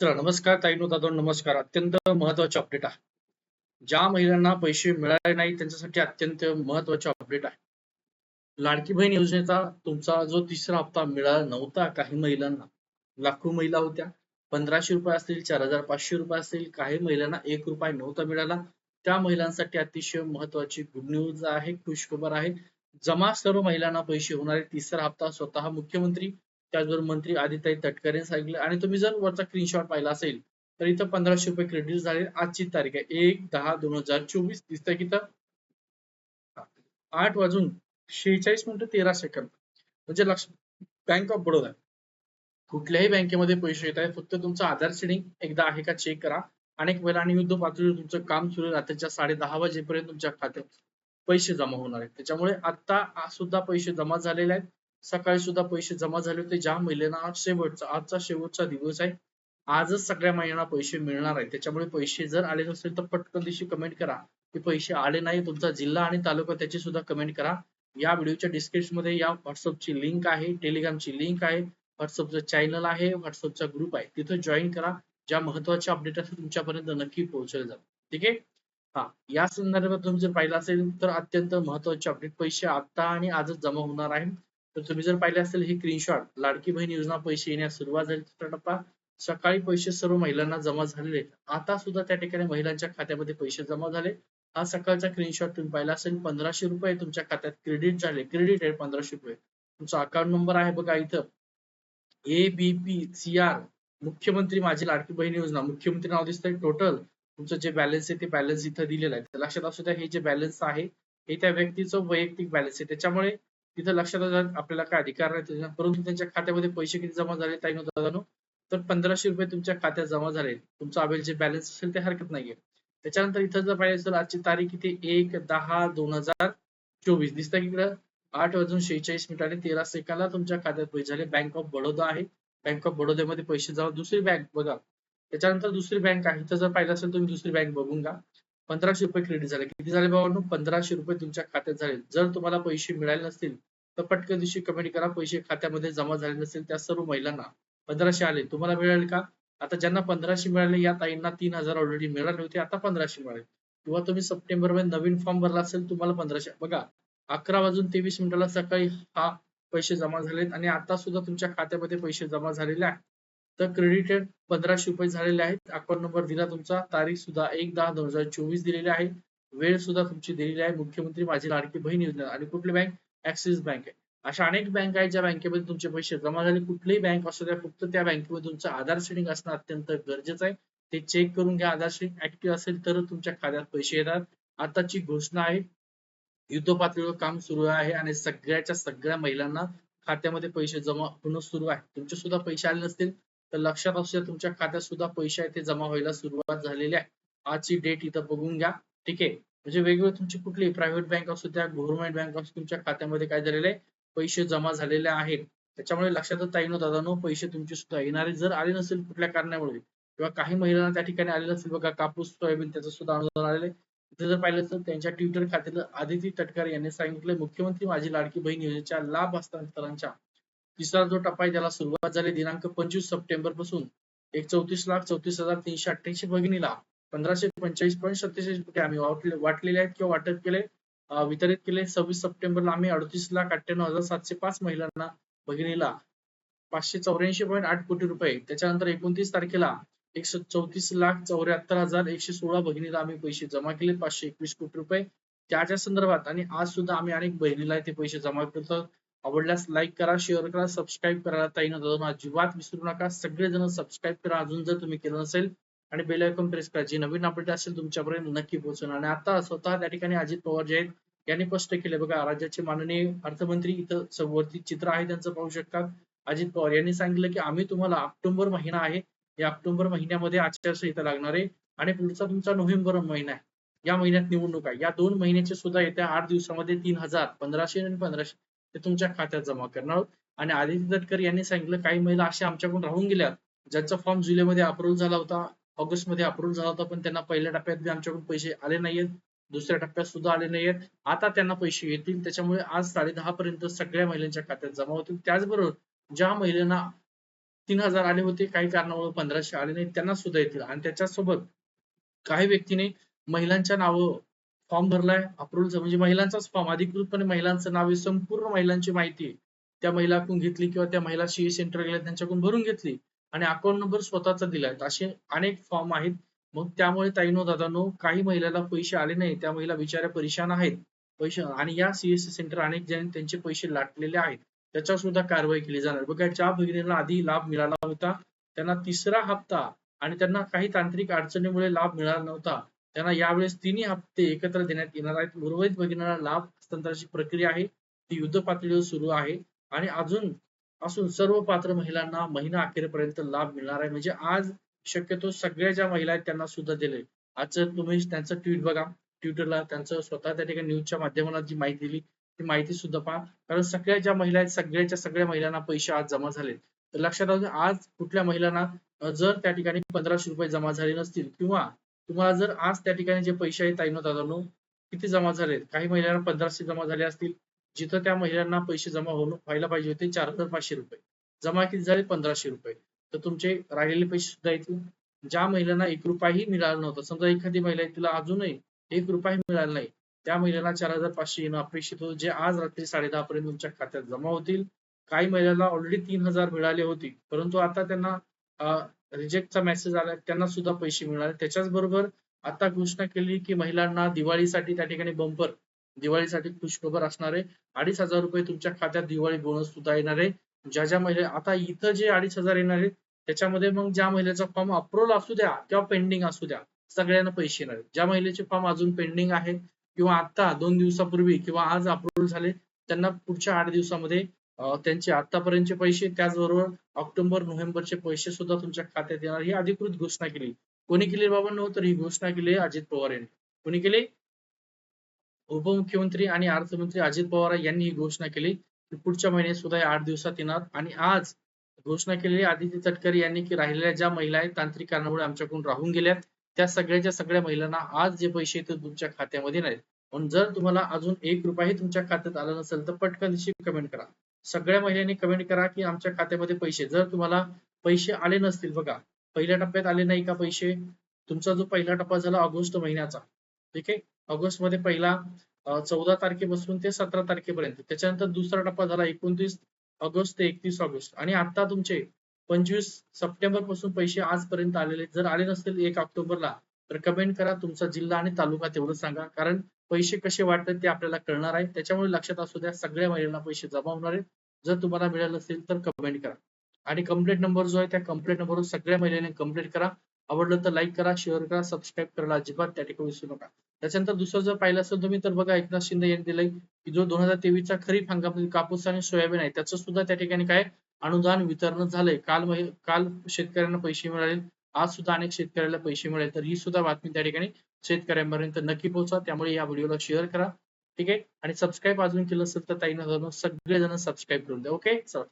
तर नमस्कार ताईनो दादा नमस्कार. अत्यंत महत्त्वाचे अपडेट आहे. ज्या महिलांना पैसे मिळाले नाही त्यांच्यासाठी अत्यंत महत्त्वाचे अपडेट आहे. लाडकी बहीण योजनेचा तुमचा जो तिसरा हप्ता मिळाला नव्हता काही महिलांना लाखो महिला होत्या. पंधराशे रुपये असतील चार हजार पाचशे रुपये असतील काही महिलांना एक रुपये नव्हता मिळाला. त्या महिलांसाठी अतिशय महत्वाची गुड न्यूज आहे खुशखबर आहे. जमा सर्व महिलांना पैसे होणारे तिसरा हप्ता स्वतः मुख्यमंत्री त्याचबरोबर मंत्री आदित्य तटकरे सांगितले. आणि तुम्ही जर वरचा स्क्रीनशॉट पाहिला असेल तर इथं पंधराशे रुपये क्रेडिट झाले आजची तारीख आहे. एक दहा दोन हजार चोवीस. दिसतंय की आठ वाजून शेहेचाळीस मिनिटं तेरा सेकंद म्हणजे लक्ष बँक ऑफ बडोदा कुठल्याही बँकेमध्ये पैसे येत आहे फक्त तुमचं आधार सेडिंग एकदा आहे का चेक करा. अनेक वेळा आणि युद्ध पातळीवर तुमचं काम सुरू रात्रीच्या साडे दहा वाजेपर्यंत तुमच्या खात्यात पैसे जमा होणार आहेत. त्याच्यामुळे आता सुद्धा पैसे जमा झालेले आहेत. सकाळी सुद्धा पैसे जमा झाले होते. ज्या महिलेना शेवटचा आजचा शेवटचा दिवस आहे आजच सगळ्या महिलांना पैसे मिळणार आहे त्याच्यामुळे पैसे जर आले नसेल तर पटकन दिवशी कमेंट करा. की पैसे आले नाही तुमचा जिल्हा आणि तालुका त्याची सुद्धा कमेंट करा. या व्हिडिओच्या डिस्क्रिप्शनमध्ये या व्हॉट्सअपची लिंक आहे टेलिग्रामची लिंक आहे व्हॉट्सअपचं चॅनल आहे व्हॉट्सअपचा ग्रुप आहे. तिथे जॉईन करा. ज्या महत्त्वाच्या अपडेट असतील तुमच्यापर्यंत नक्की पोहोचले जातात ठीक आहे? हा. या संदर्भात तुम्ही जर पाहिलं असेल तर अत्यंत महत्त्वाचे अपडेट पैसे आता आणि आजच जमा होणार आहे. तर तुम्ही जर पाहिले असेल हे स्क्रीनशॉट लाडकी बहीण योजना पैसे येण्यास सुरुवात झाली. टप्पा सकाळी पैसे सर्व महिलांना जमा झालेले आहेत. आता सुद्धा त्या ठिकाणी महिलांच्या खात्यामध्ये पैसे जमा झाले. हा सकाळचा स्क्रीनशॉट तुम्ही पाहिला असेल पंधराशे रुपये तुमच्या खात्यात क्रेडिट झाले. क्रेडिट आहे पंधराशे रुपये. तुमचा अकाउंट नंबर आहे बघा इथं. A B P C R मुख्यमंत्री माझी लाडकी बहीण योजना. मुख्यमंत्री नाव दिसतंय टोटल तुमचं जे बॅलन्स आहे ते बॅलन्स इथं दिलेलं आहे. लक्षात असू द्या हे जे बॅलन्स आहे हे त्या व्यक्तीचं वैयक्तिक बॅलन्स आहे. त्याच्यामुळे तिथं लक्षात आपल्याला काय अधिकार नाही परंतु त्यांच्या खात्यामध्ये पैसे किती जमा झाले ताई दादानो तर पंधराशे रुपये तुमच्या खात्यात जमा झाले. तुमचा अवेल जे बॅलन्स असेल ते हरकत नाहीये. त्याच्यानंतर इथं जर पाहिजे तर आजची तारीख किती? एक दहा दोन हजार चोवीस. दिसत इकडं आठ वाजून शेहेचाळीस मिनिटाने तेरा सेकंदला तुमच्या खात्यात पैसे झाले. बँक ऑफ बडोदा आहे. बँक ऑफ बडोद्यामध्ये पैसे जमा दुसरी बँक बघा. त्याच्यानंतर दुसरी बँक आहे. इथं जर पाहिलं असेल तुम्ही दुसरी बँक बघून घ्या. पंधराशे रुपये क्रेडिट झाले. किती झाले बाबांनो पंधराशे रुपये तुमच्या खात्यात झाले. जर तुम्हाला पैसे मिळाले नसतील तर पटकन दिवशी कमेंट करा. पैसे खात्यामध्ये जमा झाले नसेल त्या सर्व महिलांना पंधराशे आले. तुम्हाला मिळेल का? आता ज्यांना पंधराशे मिळाले या ताईंना तीन हजार ऑलरेडी मिळाले होते. आता पंधराशे मिळाले. किंवा तुम्ही सप्टेंबरमध्ये नवीन फॉर्म भरला असेल तुम्हाला पंधराशे. बघा अकरा वाजून तेवीस मिनिटाला सकाळी हा पैसे जमा झालेत आणि आता सुद्धा तुमच्या खात्यामध्ये पैसे जमा झालेले आहेत. तर क्रेडिटेड पंधराशे रुपये झालेले आहेत. अकाउंट नंबर दिला तुमचा. तारीख सुद्धा एक दहा दोन हजार चोवीस दिलेली आहे. वेळ सुद्धा तुमची दिलेली आहे. मुख्यमंत्री माझी लाडकी बहीण योजना आणि कुठली बँक ऍक्सिस बँक आहे. अशा अनेक बँक आहेत ज्या बँकेमध्ये तुमचे पैसे जमा झाले. कुठलीही बँक असू द्या फक्त त्या बँकेमध्ये तुमचं आधार सेटिंग असणं अत्यंत गरजेचं आहे. ते चेक करून घ्या. आधार सेटिंग ऍक्टिव्ह असेल तर तुमच्या खात्यात पैसे येतात. आताची घोषणा आहे. युद्ध पातळीवर काम सुरू आहे आणि सगळ्याच्या सगळ्या महिलांना खात्यामध्ये पैसे जमा होणं सुरू आहे. तुमचे सुद्धा पैसे आले नसतील तर लक्षात असू तुमच्या खात्यात सुद्धा पैसे ते जमा व्हायला सुरुवात झालेली आहे. आजची डेट इथं बघून घ्या. ठीक आहे? म्हणजे वेगवेगळे तुमची कुठली प्रायव्हेट बँक असू द्या गव्हर्नमेंट बँक असू तुमच्या खात्यामध्ये काय झालेले आहे? पैसे जमा झालेले आहेत. त्याच्यामुळे लक्षातच दादा नो पैसे तुमचे सुद्धा येणारे. जर आले नसेल कुठल्या कारणामुळे किंवा काही महिलांना त्या ठिकाणी आले नसेल बघा कापूस सोयाबीन त्याचं सुद्धा अनुदान आलेले इथे जर पाहिलं तर त्यांच्या ट्विटर खात्याला आदिती तटकरे यांनी सांगितले मुख्यमंत्री माझी लाडकी बहीण योजनेच्या लाभ हस्तांतरांच्या तिसरा जो टप्पा आहे त्याला सुरुवात झाली दिनांक पंचवीस सप्टेंबरपासून. एक चौतीस लाख चौतीस हजार तीनशे अठ्ठ्याऐंशी भगिनीला पंधराशे पंचेचाळीस पॉईंट सत्तेचाळीस कोटी आम्ही वाटलेले आहेत किंवा वाटप केले वितरित केले. सव्वीस सप्टेंबरला आम्ही अडतीस लाख अठ्ठ्याण्णव हजार सातशे पाच महिलांना भगिनीला पाचशे चौऱ्याऐंशी पॉईंट आठ कोटी रुपये. त्याच्यानंतर एकोणतीस तारखेला एकशे चौतीस लाख चौऱ्याहत्तर हजार एकशे सोळा भगिनीला आम्ही पैसे जमा केले पाचशे एकवीस कोटी रुपये. त्याच्या संदर्भात आणि आज सुद्धा आम्ही अनेक बहिणीला ते पैसे जमा करतो. आवडल्यास लाईक करा शेअर करा सबस्क्राईब करायला ताई दादा अजिबात विसरू नका. सगळेजण सबस्क्राईब करा. अजून जर तुम्ही केलं नसेल आणि बेल आयकॉन प्रेस करा. जी नवीन अपडेट असेल तुमच्यापर्यंत नक्की पोहोचणार. आणि आता स्वतः त्या ठिकाणी अजित पवार जे आहेत यांनी स्पष्ट केले बघा राज्याचे माननीय अर्थमंत्री इथं वरती चित्र आहे त्यांचं पाहू शकतात. अजित पवार यांनी सांगितलं की आम्ही तुम्हाला ऑक्टोबर महिना आहे. या ऑक्टोबर महिन्यामध्ये आचारसंहिता लागणार आहे. आणि पुढचा तुमचा नोव्हेंबर महिना आहे. या महिन्यात निवडणूक आहे. या दोन महिन्याचे सुद्धा येत्या आठ दिवसामध्ये तीन हजार पंधराशे आणि पंधराशे ते तुमच्या खात्यात जमा करणार. आहोत आणि आदित्य तटकर यांनी सांगितलं काही महिला अशा आमच्याकडून राहून गेल्या ज्यांचा फॉर्म जुलैमध्ये अप्रूव्ह झाला होता ऑगस्टमध्ये अप्रूव्ह झाला होता पण त्यांना पहिल्या टप्प्यात आमच्याकडून पैसे आले नाहीयेत. दुसऱ्या टप्प्यात सुद्धा आले नाहीयेत. आता त्यांना पैसे येतील. त्याच्यामुळे आज साडे दहा पर्यंत सगळ्या महिलांच्या खात्यात जमा होतील. त्याचबरोबर ज्या महिलांना तीन हजार आले होते काही कारणामुळे पंधराशे आले नाही त्यांना सुद्धा येतील. आणि त्याच्यासोबत काही व्यक्तीने महिलांच्या नावं फॉर्म भरलाय. अप्रुव्हलचा म्हणजे महिलांचाच फॉर्म. अधिकृतपणे महिलांचं नाव आहे संपूर्ण महिलांची माहिती आहे. त्या महिलाकडून घेतली किंवा त्या महिला सीए सेंटर गेल्या त्यांच्याकडून भरून घेतली. आणि अकाउंट नंबर स्वतःचा दिलाय. असे अनेक फॉर्म आहेत. मग त्यामुळे ताईनो दादानो काही महिलाला पैसे आले नाही त्या महिला बिचाऱ्या परेशान आहेत. पैसे आणि या सीएससी सेंटर अनेक जण त्यांचे पैसे लाटलेले आहेत. त्याच्यावर सुद्धा कारवाई केली जाणार. बघा ज्या भगिनीला आधी लाभ मिळाला होता त्यांना तिसरा हप्ता आणि त्यांना काही तांत्रिक अडचणीमुळे लाभ मिळाला नव्हता. त्यांना यावेळेस तिन्ही हप्ते एकत्र देण्यात येणार आहेत. उर्वरित भगिनीला लाभ हस्तांतराची प्रक्रिया आहे. ती युद्ध पातळीवर सुरू आहे. आणि अजून असून सर्व पात्र महिलांना महिना अखेरपर्यंत लाभ मिळणार आहे. म्हणजे आज शक्यतो सगळ्या ज्या महिला आहेत त्यांना सुद्धा दिले आजचं तुम्ही त्यांचं ट्विट बघा. ट्विटरला त्यांचं स्वतः त्या ठिकाणी न्यूजच्या माध्यमाला जी माहिती दिली ती माहिती सुद्धा पहा. कारण सगळ्या ज्या महिला आहेत सगळ्याच्या सगळ्या महिलांना पैसे आज जमा झाले तर लक्षात राहू आज कुठल्या महिलांना जर त्या ठिकाणी पंधराशे रुपये जमा झाले नसतील किंवा तुम्हाला जर आज त्या ठिकाणी जे पैसे आहेत ताईनो दादानो किती जमा झाले? काही महिलांना पंधराशे जमा झाले असतील. जिथं त्या महिलांना पैसे जमा होऊन व्हायला पाहिजे होते चार हजार पाचशे रुपये. जमा किती झाले? पंधराशे रुपये. तर तुमचे राहिलेले पैसे सुद्धा येतील ज्या महिलांना एक रुपयाही मिळाला नव्हता समजा एखादी महिला आहे तिला अजूनही एक रुपयाही मिळाला नाही. त्या महिलांना चार हजार पाचशे येणं अपेक्षित होतं जे आज रात्री साडे दहा पर्यंत तुमच्या खात्यात जमा होतील. काही महिलांना ऑलरेडी तीन हजार मिळाले होते. परंतु आता त्यांना रिजेक्टचा मेसेज आला त्यांना सुद्धा पैसे मिळणार. त्याच्याच बरोबर आता घोषणा केली की महिलांना दिवाळीसाठी त्या ठिकाणी बंपर दिवाळीसाठी खुशखबर असणार आहे. अडीच हजार रुपये तुमच्या खात्यात दिवाळी बोनस सुद्धा येणार आहे. ज्या ज्या महिला आता इथं जे अडीच हजार येणार आहेत त्याच्यामध्ये मग ज्या महिलेचा फॉर्म अप्रुव्हल असू द्या किंवा पेंडिंग असू द्या सगळ्यांना पैसे येणार आहेत. ज्या महिलेचे फॉर्म अजून पेंडिंग आहे किंवा आता दोन दिवसापूर्वी किंवा आज अप्रुव्हल झाले त्यांना पुढच्या आठ दिवसामध्ये त्यांचे आतापर्यंतचे पैसे त्याचबरोबर ऑक्टोबर नोव्हेंबरचे पैसे सुद्धा तुमच्या खात्यात येणार. ही अधिकृत घोषणा केली. कोणी केली बाबांनो? तर ही घोषणा केली अजित पवार यांनी. कोणी केली? उपमुख्यमंत्री आणि अर्थमंत्री अजित पवार यांनी ही घोषणा केली. की पुढच्या महिन्यात सुद्धा आठ दिवसात येणार. आणि आज घोषणा केलेली आदित्य तटकरे यांनी की राहिलेल्या ज्या महिला आहेत तांत्रिक कारणामुळे आमच्याकडून राहून गेल्यात त्या सगळ्याच्या सगळ्या महिलांना आज जे पैसे ते तुमच्या खात्यामध्ये नाहीत. पण जर तुम्हाला अजून एक रुपयाही तुमच्या खात्यात आला नसेल तर पटकन कमेंट करा. सगळ्या महिलांनी कमेंट करा की आमच्या खात्यामध्ये पैसे. जर तुम्हाला पैसे आले नसतील बघा पहिल्या टप्प्यात आले नाही का पैसे? तुमचा जो पहिला टप्पा झाला ऑगस्ट महिन्याचा ठीक आहे? ऑगस्टमध्ये पहिला चौदा तारखेपासून ते सतरा तारखेपर्यंत. त्याच्यानंतर दुसरा टप्पा झाला एकोणतीस ऑगस्ट ते एकतीस ऑगस्ट. आणि आता तुमचे पंचवीस सप्टेंबरपासून पैसे आजपर्यंत आलेले जर आले नसतील एक ऑक्टोबरला तर कमेंट करा. तुमचा जिल्हा आणि तालुका तेवढं सांगा. कारण पैसे कसे वाटतात ते आपल्याला कळणार आहे. त्याच्यामुळे लक्षात असू द्या सगळ्या महिलांना पैसे जमा होणार आहेत. जर तुम्हाला मिळालं असेल तर कमेंट करा. आणि कंप्लेंट नंबर जो आहे त्या कंप्लेंट नंबरवर सगळ्या महिलांनी कंप्लेंट करा. आवडलं तर लाईक करा शेअर करा सबस्क्राईब करायला अजिबात त्या ठिकाणी विसरू नका. त्याच्यानंतर दुसरं जर पाहिलं असेल तुम्ही तर बघा एकनाथ शिंदे यांनी दिलंय की जो दोन हजार तेवीसचा खरीप हंगामातील कापूस आणि सोयाबीन आहे त्याचं सुद्धा त्या ठिकाणी काय? अनुदान वितरण झालंय. काल महि- काल शेतकऱ्यांना पैसे मिळाले. आज सुद्धा अनेक शेतकऱ्याला पैसे मिळेल तर ही सुद्धा बातमी त्या ठिकाणी शेतकऱ्यांपर्यंत नक्की पोहोचा. त्यामुळे या व्हिडिओला शेअर करा. ठीक आहे? आणि सबस्क्राईब अजून केलं असेल तर ताईनं सगळेजण सबस्क्राईब करून द्या. ओके चला